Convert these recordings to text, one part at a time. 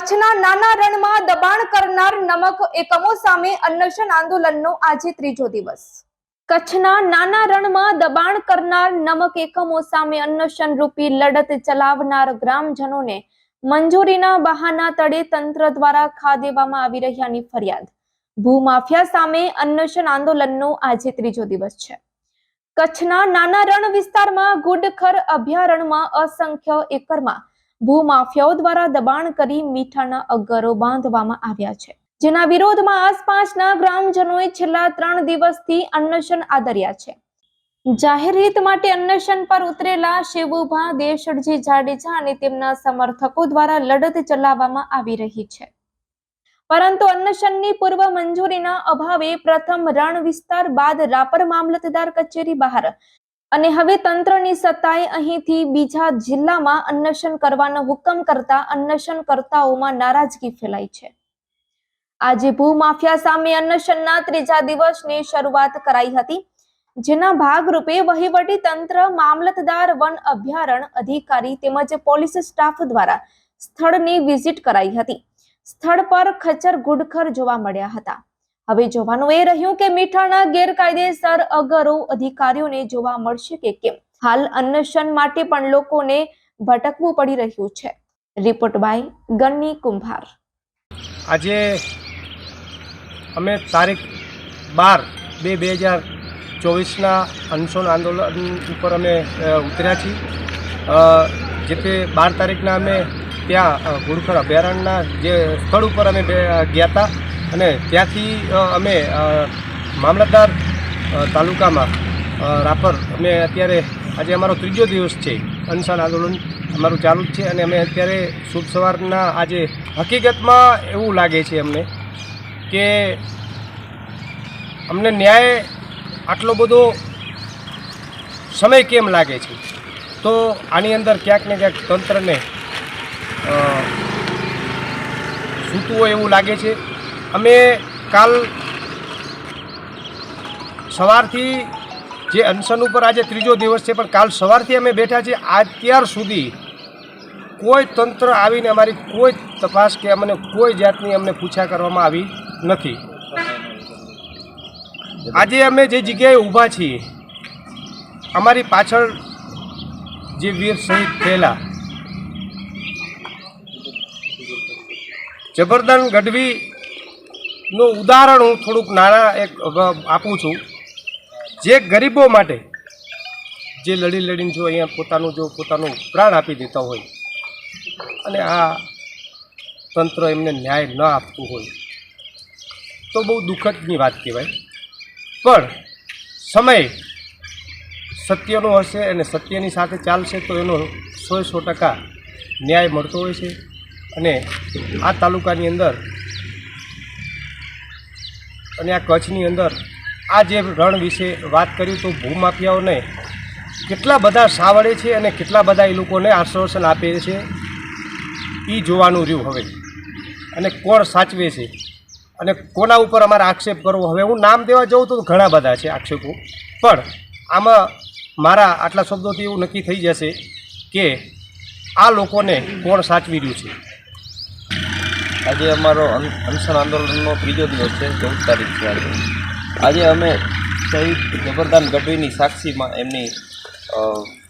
કચ્છના નાના રણમાં દબાણ કરનાર નમક એકમો સામે અન્નશન આંદોલનનો આજે ત્રીજો દિવસ. કચ્છના નાના રણમાં દબાણ કરનાર નમક એકમો સામે અન્નશન રૂપી લડત ચલાવનાર ગ્રામજનોને મંજૂરીના બહાના તળે તંત્ર દ્વારા ખા દેવામાં આવી રહ્યાની ફરિયાદ. ભૂમાફિયા સામે અન્નશન આંદોલનનો આજે ત્રીજો દિવસ છે. કચ્છના નાના રણ વિસ્તારમાં ગુડખર અભયારણ્યમાં અસંખ્ય એકરમાં ભૂમાફિયાઓ દ્વારા દબાણ કરી મીઠાના અગરો બાંધવામાં આવ્યા છે. જેના વિરોધમાં આસપાસના ગ્રામજનોએ છેલ્લા ત્રણ દિવસથી અન્નશન આદર્યા છે. જાહેર હિત માટે અન્નશન પર ઉતરેલા શિવુભા, દેશડજી જાડેજા અને તેમના સમર્થકો દ્વારા લડત ચલાવવામાં આવી રહી છે. પરંતુ અન્નશનની પૂર્વ મંજૂરીના અભાવે પ્રથમ રણ વિસ્તાર બાદ રાપર મામલતદાર કચેરી બહાર અને હવે તંત્રની સત્તાએ અહીંથી બીજા જિલ્લામાં અન્વેષણ કરવાનો હુકમ કરતા અન્વેષણકર્તાઓમાં નારાજગી ફેલાઈ છે. આજે ભૂમાફિયા સામે અન્વેષણના ત્રીજા દિવસની શરૂઆત કરાઈ હતી, જેના ભાગરૂપે વહીવટી તંત્ર, મામલતદાર, વન અભયારણ્ય અધિકારી તેમજ પોલીસ સ્ટાફ દ્વારા સ્થળની વિઝિટ કરાઈ હતી. સ્થળ પર ખચર ગુડખર જોવા મળ્યા હતા. હવે જોવાનું એ રહ્યું કે મીઠાના ગેરકાયદેસર અગરો અધિકારીઓને જોવા મળશે કે કેમ. હાલ અન્નશન માટે પણ લોકોને ભટકવું પડી રહ્યું છે. રિપોર્ટ બાય ગન્ની કુંભાર. આજે અમે તારીખ બાર બે બે હજાર ચોવીસના અનશન આંદોલન ઉપર અમે ઉતર્યા છીએ. જે તે બાર તારીખના અમે ત્યાં અ, અભયારણ્યના જે સ્થળ ઉપર અમે ગયા હતા. અને ત્યાંથી અમે મામલતદાર તાલુકામાં રાપર, અમે અત્યારે, આજે અમારો ત્રીજો દિવસ છે, અનશન આંદોલન અમારું ચાલુ જ છે અને અમે અત્યારે શુભ સવારના આજે હકીકતમાં એવું લાગે છે અમને કે અમને ન્યાય આટલો બધો સમય કેમ લાગે છે? તો આની અંદર ક્યાંક ને ક્યાંક તંત્રને સૂતું હોય એવું લાગે છે. અમે કાલ સવારથી જે અનશન ઉપર આજે ત્રીજો દિવસ છે, પણ કાલ સવારથી અમે બેઠા છીએ. અત્યાર સુધી કોઈ તંત્ર આવીને અમારી કોઈ તપાસ કે અમને કોઈ જાતની અમને પૂછા કરવામાં આવી નથી. આજે અમે જે જગ્યાએ ઊભા છીએ, અમારી પાછળ જે વીર શહીદ થયેલા જબરદન ગઢવીનું ઉદાહરણ હું થોડુંક નાના એક આપું છું. જે ગરીબો માટે જે લડી લડીને જો અહીંયા પોતાનું જો પોતાનું પ્રાણ આપી દેતા હોય અને આ તંત્ર એમને ન્યાય ન આપતું હોય, તો બહુ દુઃખદની વાત કહેવાય. પણ સમય સત્યનો હશે અને સત્યની સાથે ચાલશે તો એનો સો સો ટકા ન્યાય મળતો હોય છે. અને આ તાલુકાની અંદર અને આ કચ્છની અંદર આ જે રણ વિશે વાત કરી તો ભૂમાફિયાઓને કેટલા બધા સાવડે છે અને કેટલા બધા એ લોકોને આશ્વાસન આપે છે એ જોવાનું રહ્યું હવે. અને કોણ સાચવે છે? અને કોના ઉપર અમારે આક્ષેપ કરવો? હવે હું નામ દેવા જાઉં તો ઘણા બધા છે આક્ષેપો. પણ આમાં મારા આટલા શબ્દોથી એવું નક્કી થઈ જશે કે આ લોકોને કોણ સાચવી રહ્યું છે? આજે અમારો અન- અનશન આંદોલનનો ત્રીજો દિવસ છે, ચૌદ તારીખ છે આજે. આજે અમે શહીદ જબરદાન ગઢવીની સાક્ષીમાં એમની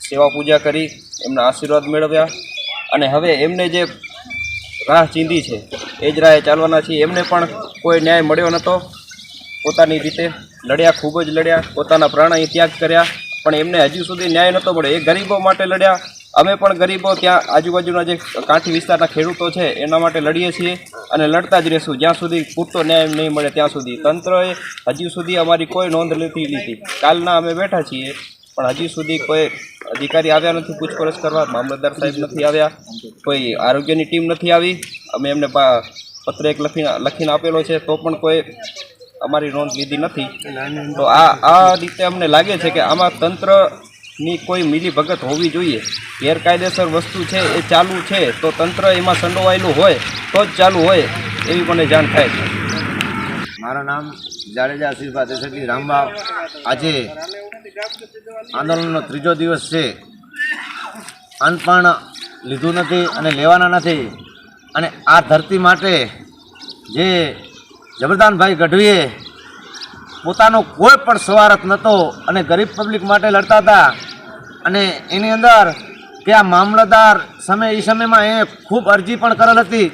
સેવા પૂજા કરી, એમના આશીર્વાદ મેળવ્યા અને હવે એમને જે રાહ ચીંધી છે, એ જ રાહે ચાલવાના છીએ. એમને પણ કોઈ ન્યાય મળ્યો નહોતો પોતાની રીતે લડ્યા, ખૂબ જ લડ્યા. પોતાના પ્રાણ અહીં ત્યાગ કર્યા. પણ એમને હજુ સુધી ન્યાય નહોતો મળ્યો. એ ગરીબો માટે લડ્યા અમે પણ ગરીબો ત્યાં આજુબાજુના જે કાંઠી વિસ્તારના ખેડૂતો છે, એના માટે લડીએ છીએ અને લડતા જ રહેશું. જ્યાં સુધી પૂરતો ન્યાય નહીં મળે ત્યાં સુધી. તંત્રએ હજુ સુધી અમારી કોઈ નોંધ નથી લીધી. કાલના અમે બેઠા છીએ, પણ હજી સુધી કોઈ અધિકારી આવ્યા નથી, પૂછપરછ કરવા. મામલતદાર સાહેબ નથી આવ્યા, કોઈ આરોગ્યની ટીમ નથી આવી. અમે એમને પત્ર એક લખીને લખીને આપેલો છે, તો પણ કોઈ અમારી નોંધ લીધી નથી. તો આ આ રીતે અમને લાગે છે કે આમાં તંત્રની કોઈ મિલીભગત હોવી જોઈએ. ગેરકાયદેસર વસ્તુ છે, એ ચાલુ છે, તો તંત્ર એમાં સંડોવાયેલું હોય, તો જ ચાલુ હોય, એવી મને જાણ થાય છે. મારું નામ જાડેજા આશીર્વાદ દેશકી રામબા આજે આંદોલનનો ત્રીજો દિવસ છે. અન્ન પણ લીધું નથી અને લેવાના નથી. અને આ ધરતી માટે જે જબરદાનભાઈ ગઢવીએ પોતાનો કોઈ પણ સવારત નહોતો અને ગરીબ પબ્લિક માટે લડતા હતા અને એની અંદર કે આ મામલતદાર સમય એ સમયમાં એ ખૂબ અરજી પણ કરેલ હતી.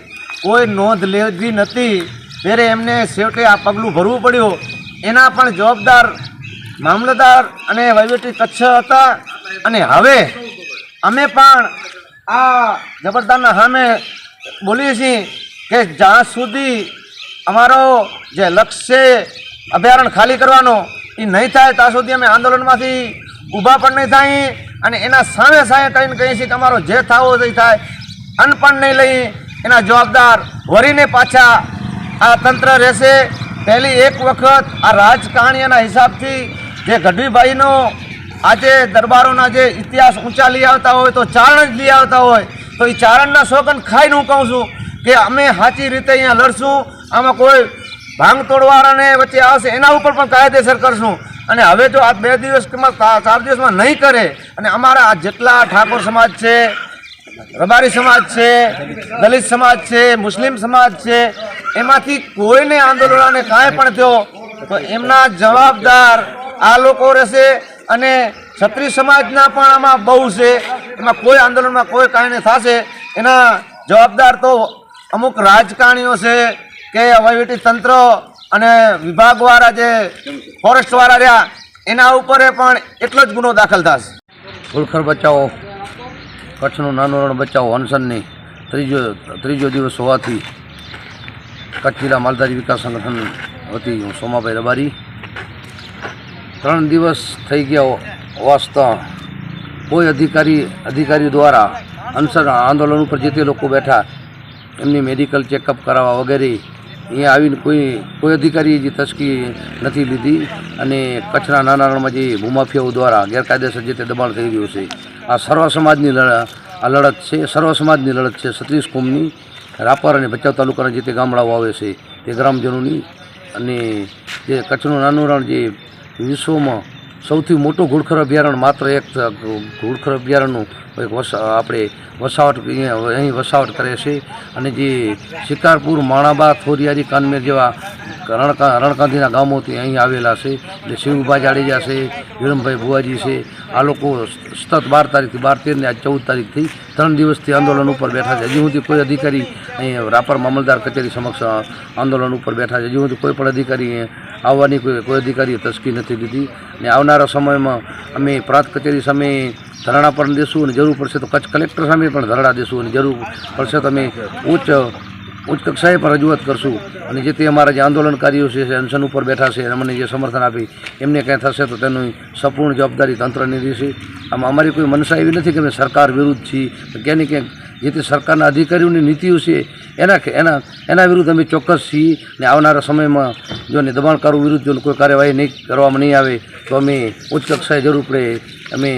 કોઈ નોંધ લેવી નથી ત્યારે એમને છેવટે આ પગલું ભરવું પડ્યું. એના પણ જવાબદાર મામલતદાર અને વહીવટી કચ્છ હતા. અને હવે અમે પણ આ જબરદારના સામે બોલીએ છીએ કે જ્યાં સુધી અમારો જે લક્ષ્ય અભયારણ્ય ખાલી કરવાનો એ નહીં થાય, ત્યાં સુધી અમે આંદોલનમાંથી ઊભા પણ નહીં થાય અને એના સામે સામે કહીને કહીએ છીએ તમારો જે થાવો તે થાય, અન્ન પણ નહીં લઈ. એના જવાબદાર વરીને પાછા આ તંત્ર રહેશે. પહેલી એક વખત આ રાજકારણીના હિસાબથી જે ગઢવીભાઈનો આજે દરબારોના જે ઇતિહાસ ઊંચા લઈ આવતા હોય, તો ચારણ જ લઈ આવતા હોય. તો એ ચારણના સોગન ખાઈને હું કહું છું કે અમે સાચી રીતે અહીંયા લડશું. આમાં કોઈ ભાંગ તોડવાળાને વચ્ચે આવશે, એના ઉપર પણ કાયદેસર કરશું. અને હવે જો આ બે દિવસમાં ચાર દિવસમાં નહીં કરે, અને અમારા જેટલા ઠાકોર સમાજ છે, રબારી સમાજ છે, દલિત સમાજ છે, મુસ્લિમ સમાજ છે, એમાંથી કોઈને આંદોલનને કાંઈ પણ થયો, તો એમના જવાબદાર આ લોકો રહેશે અને ક્ષત્રિય સમાજના પણ આમાં બહુ છે, એમાં કોઈ આંદોલનમાં કોઈ કાંઈ થશે. એના જવાબદાર તો અમુક રાજકારણીઓ છે, કે વહીવટી તંત્ર અને વિભાગવાળા જે ફોરેસ્ટવાળા રહ્યા, એના ઉપર પણ એટલો જ ગુનો દાખલ થશે. ઘુડખર બચાવો. કચ્છનું નાનું રણ બચાવો, અનશનની. ત્રીજો ત્રીજો દિવસ હોવાથી કચ્છ જિલ્લા માલધારી વિકાસ સંગઠન વતી હું સોમાભાઈ રબારી. ત્રણ દિવસ થઈ ગયા વાસ્તા કોઈ અધિકારી અધિકારી દ્વારા અનશન આંદોલન ઉપર જે તે લોકો બેઠા, એમની મેડિકલ ચેકઅપ કરાવવા વગેરે અહીંયા આવીને કોઈ કોઈ અધિકારીએ જે તસ્કી નથી લીધી અને કચ્છના નાના રણમાં જે ભૂમાફિયાઓ દ્વારા ગેરકાયદેસર જે તે દબાણ થઈ રહ્યું છે, આ સર્વ સમાજની આ લડત છે, સર્વ સમાજની લડત છે સત્રીસ કોમની રાપર અને ભચાઉ તાલુકાના જે તે ગામડાઓ આવે છે, તે ગ્રામજનોની અને જે કચ્છનું નાનું રણ જે વિશ્વમાં સૌથી મોટું ઘુડખર અભયારણ્ય માત્ર એક ઘુડખર અભયારણ્યનું એક વસ, આપણે વસાવટ અહીં વસાવટ કરે છે. અને જે શિકારપુર માણાબા થોરિયારી કાનમેર જેવા રણકા રણકાંધીના ગામોથી અહીં આવેલા છે. એટલે શિવભા જાડેજા છે, વિરમભાઈ ભુવાજી છે. આ લોકો સતત બાર તારીખથી બાર તેરને આજ ચૌદ તારીખથી ત્રણ દિવસથી આંદોલન ઉપર બેઠા છે. હજી સુધી કોઈ અધિકારી અહીં રાપર મામલદાર કચેરી સમક્ષ આંદોલન ઉપર બેઠા છે. હજી સુધી કોઈ પણ અધિકારી આવવાની કોઈ કોઈ અધિકારીએ તસ્કી નથી લીધી. ને આવનારા સમયમાં અમે પ્રાંત કચેરી સામે ધરણા પણ દેશું અને જરૂર પડશે તો કચ્છ કલેક્ટર સામે પણ ધરણા દેશું અને જરૂર પડશે તો અમે ઉચ્ચ ઉચ્ચ કક્ષાએ પણ રજૂઆત કરશું. અને જે તે અમારા જે આંદોલનકારીઓ છે અનશન ઉપર બેઠા છે, અમને જે સમર્થન આપી, એમને કંઈ થશે તો તેની સંપૂર્ણ જવાબદારી તંત્રની રહેશે. આમાં અમારી કોઈ મનસા એવી નથી કે અમે સરકાર વિરુદ્ધ છીએ. ક્યાંય ક્યાંક જે તે સરકારના અધિકારીઓની નીતિઓ છે, એના એના એના વિરુદ્ધ અમે ચોક્કસ છીએ. ને આવનારા સમયમાં જો ને દબાણકારો વિરુદ્ધ જો કોઈ કાર્યવાહી નહીં કરવામાં નહીં આવે, તો અમે ઉચ્ચ કક્ષાએ જરૂર પડે અમે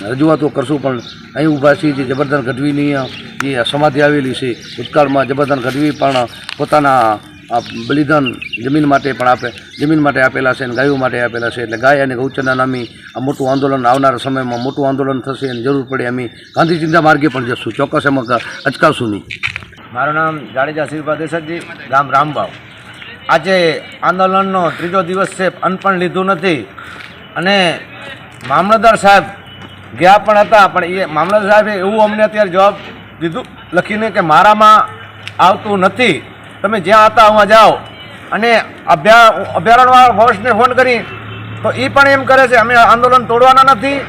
રજૂઆતો કરશું, પણ અહીં ઊભા છીએ જે જબરદન ગઢવીની જે સમાધિ આવેલી છે, ભૂતકાળમાં જબરદન ગઢવી પણ પોતાના બલિદાન જમીન માટે પણ આપે, જમીન માટે આપેલા છે અને ગાયો માટે આપેલા છે. એટલે ગાય અને ગૌચરના નામી આ મોટું આંદોલન આવનારા સમયમાં મોટું આંદોલન થશે અને જરૂર પડે અમે ગાંધી ચિંતા માર્ગે પણ જશું. ચોક્કસ એમાં અચકાવશું નહીં. મારું નામ જાડેજા શ્રીપાદ દેસાજી ગામ રામબાવ. આજે આંદોલનનો ત્રીજો દિવસ છે, અન્ન પણ લીધું નથી. અને મામલતદાર સાહેબ ગયા પણ હતા, પણ એ મામલતદાર સાહેબે એવું અમને અત્યારે જવાબ દીધું, લખીને કે મારામાં આવતું નથી. તમે જ્યાં હતા ત્યાં જાઓ. અને અભ્યા, અભયારણ્યવાળા ફોરેસ્ટને ફોન કરી, તો એ પણ એમ કરે છે, અમે આંદોલન તોડવાના નથી.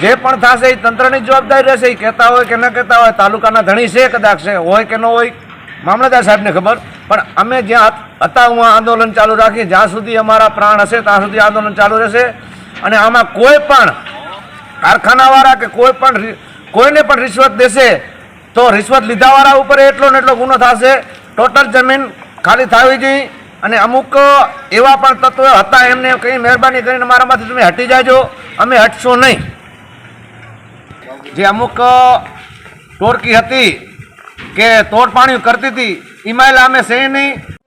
જે પણ થશે એ તંત્રની જવાબદારી રહેશે. એ કહેતા હોય કે ન કહેતા હોય, તાલુકાના ધણી છે કદાચ છે, હોય કે ન હોય, મામલતદાર સાહેબને ખબર. પણ અમે જ્યાં હતા હું આંદોલન ચાલુ રાખી, જ્યાં સુધી અમારા પ્રાણ હશે, ત્યાં સુધી આંદોલન ચાલુ રહેશે. અને આમાં કોઈ પણ કારખાનાવાળા કે કોઈ પણ કોઈને પણ રિશ્વત દેશે, તો રિશ્વત લીધાવાળા ઉપર એટલો ને એટલો ગુનો થશે. ટોટલ જમીન ખાલી થવી જોઈએ. અને અમુક એવા પણ તત્વો હતા, એમને કંઈ મહેરબાની કરીને મારામાંથી તમે હટી જાજો. અમે હટશું નહીં. જે અમુક ટોળકી હતી કે તોડ પાણી કરતી હતી એમાં અમે સહી નહીં